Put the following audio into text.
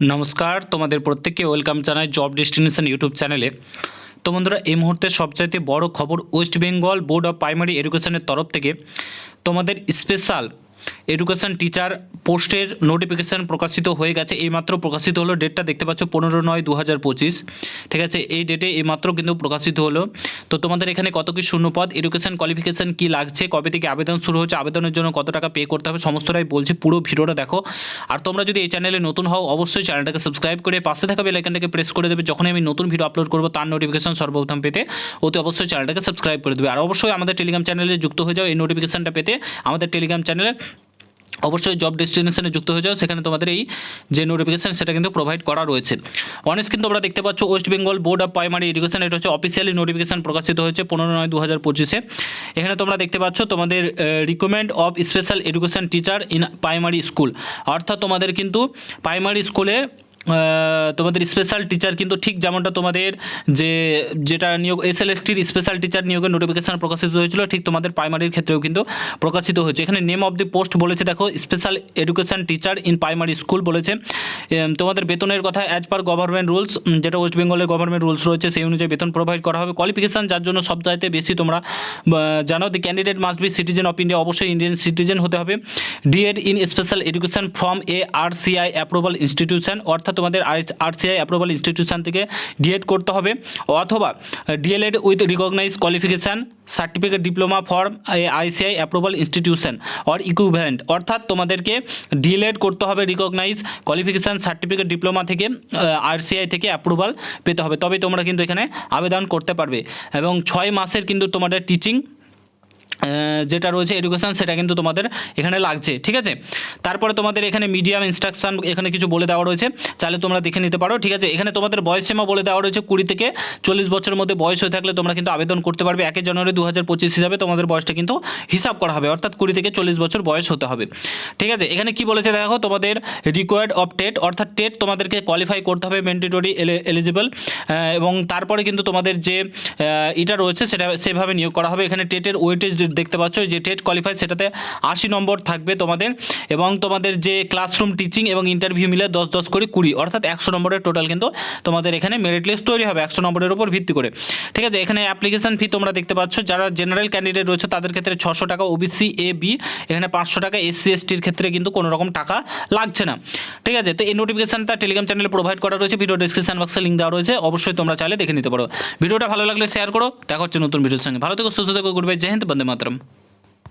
নমস্কার, তোমাদের প্রত্যেককে ওয়েলকাম জানাই জব ডেস্টিনেশন ইউটিউব চ্যানেলে। তো বন্ধুরা, এই মুহূর্তে সবচাইতে বড় খবর West Bengal Board of primary এডুকেশনের তরফ থেকে তোমাদের স্পেশাল এডুকেশন টিচার পোস্টের নোটিফিকেশান প্রকাশিত হয়ে গেছে। এইমাত্র প্রকাশিত হলো ডেটটা দেখতে পাচ্ছ পনেরো নয় দু ঠিক আছে, এই ডেটে এইমাত্র কিন্তু প্রকাশিত হলো। তো তোমাদের এখানে কত কি শূন্যপদ? এডুকেশন কোয়ালিফিকেশান কি লাগছে? কবে থেকে আবেদন শুরু হচ্ছে? আবেদনের জন্য কত টাকা পে করতে হবে? সমস্তটাই বলছি, পুরো ভিডিওটা দেখো। আর তোমরা যদি এই চ্যানেলে নতুন হও, অবশ্যই চ্যানেলটাকে সাবস্ক্রাইব করে পাশে থাকা বেলাইকানটাকে প্রেস করে দেবে। যখনই আমি নতুন ভিডিও আপলোড করব, তার নোটিফিকেশন সর্বপ্রথম পেতে অতি অবশ্যই চ্যানেলটাকে সাবস্ক্রাইব করে দেবে। আর অবশ্যই আমাদের টেলিগ্রাম চ্যানেলে যুক্ত হয়ে যাও। এই নোটিফিকেশনটা পেতে আমাদের টেলিগ্রাম চ্যানেলে অবশ্যই জব ডেস্টিনেশনে যুক্ত হয়ে যাও। সেখানে তোমাদের এই যে নোটিফিকেশান সেটা কিন্তু প্রোভাইড করা রয়েছে। অনেক কিন্তু তোমরা দেখতে পাচ্ছ West Bengal Board of primary education এটা হচ্ছে অফিসিয়ালি নোটিফিকেশান প্রকাশিত হয়েছে পনেরো নয় দু হাজার পঁচিশে। এখানে তোমরা দেখতে পাচ্ছ, তোমাদের recommend of special education teacher in primary school অর্থাৎ তোমাদের কিন্তু প্রাইমারি স্কুলে তোমাদের স্পেশাল টিচার কিন্তু ঠিক যেমনটা তোমাদের যে, যেটা নিয়োগ এস এল এসটির স্পেশাল টিচার নিয়োগের নোটিফিকেশন প্রকাশিত হয়েছিল, ঠিক তোমাদের প্রাইমারির ক্ষেত্রেও কিন্তু প্রকাশিত হয়েছে। এখানে নেম অফ দি পোস্ট বলেছে, দেখো special education teacher in primary school বলেছে। তোমাদের বেতনের কথা অ্যাজ পার গভর্নমেন্ট রুলস যেটা ওয়েস্ট বেঙ্গলের গভর্নমেন্ট রুলস রয়েছে, সেই অনুযায়ী বেতন প্রোভাইড করা হবে। কোয়ালিফিকেশন যার জন্য সবচাইতে বেশি তোমরা জানো the candidate must be citizen of India অবশ্যই ইন্ডিয়ান সিটিজেন হতে হবে। DEd in special education from a R CI approval institution অর্থাৎ তোমাদের আর সিআই অ্যাপ্রুভাল ইনস্টিটিউশন থেকে ডিএড করতে হবে, অথবা DElEd with recognise qualification certificate diploma from ICI approval institution or equivalent অর্থাৎ তোমাদেরকে ডিএলএড করতে হবে রিকগনাইজ কোয়ালিফিকেশান সার্টিফিকেট ডিপ্লোমা থেকে আরসিআই থেকে অ্যাপ্রুভাল পেতে হবে। তবে তোমরা কিন্তু এখানে আবেদন করতে পারবে। এবং ছয় মাসের কিন্তু তোমাদের টিচিং যেটা রয়েছে এডুকেশান সেটা কিন্তু তোমাদের এখানে লাগছে, ঠিক আছে? তারপরে তোমাদের এখানে মিডিয়াম ইনস্ট্রাকশন এখানে কিছু বলে দেওয়া রয়েছে, চাইলে তোমরা দেখে নিতে পারো, ঠিক আছে? এখানে তোমাদের বয়স সীমা বলে দেওয়া রয়েছে কুড়ি থেকে চল্লিশ বছরের মধ্যে বয়স হয়ে থাকলে তোমরা কিন্তু আবেদন করতে পারবে, একে জানুয়ারি দু হাজার পঁচিশ হিসাবে তোমাদের বয়সটা কিন্তু হিসাব করা হবে, অর্থাৎ কুড়ি থেকে চল্লিশ বছর বয়স হতে হবে, ঠিক আছে? এখানে কি বলেছে দেখো, তোমাদের রিকোয়ার্ড অফ টেট অর্থাৎ টেট তোমাদেরকে কোয়ালিফাই করতে হবে ম্যান্ডেটরি এলিজিবল এবং তারপরে কিন্তু তোমাদের যে এটা রয়েছে, সেটা সেভাবে নিয়োগ করা হবে, এখানে টেটের ওয়েটেজ দেখতে পাচ্ছ যে টেট কোয়ালিফাই সেটাতে আশি নম্বর থাকবে তোমাদের এবং তোমাদের যে ক্লাসরুম টিচিং এবং ইন্টারভিউ মিলে দশ দশ করে কুড়ি, অর্থাৎ একশো নম্বরের টোটাল কিন্তু তোমাদের এখানে মেরিট লিস্ট তৈরি হবে একশো নম্বরের উপর ভিত্তি করে। ঠিক আছে, এখানে অ্যাপ্লিকেশন ফি তোমরা দেখতে পাচ্ছ, যারা জেনারেল ক্যান্ডিডেট রয়েছে তাদের ক্ষেত্রে ছশো টাকা ওবিসি এ বি এখানে পাঁচশো টাকা এসসি এসটির ক্ষেত্রে কিন্তু কোনো রকম টাকা লাগছে না। ঠিক আছে? তো এই নোটিফিকেশনটা টেলিগ্রাম চ্যানেলে প্রোভাইড করা রয়েছে। ভিডিও ডিসক্রিপশন বক্সে লিঙ্ক দেওয়া রয়েছে। অবশ্যই তোমরা চাইলে দেখে নিতে পারো। ভিডিওটা ভালো লাগলে শেয়ার করো। দেখা হচ্ছে নতুন ভিডিওর সঙ্গে। ভালো থেকো, সুস্থ থেকো গুড বাই জয় হিন্দ, বন্দে মাতরম।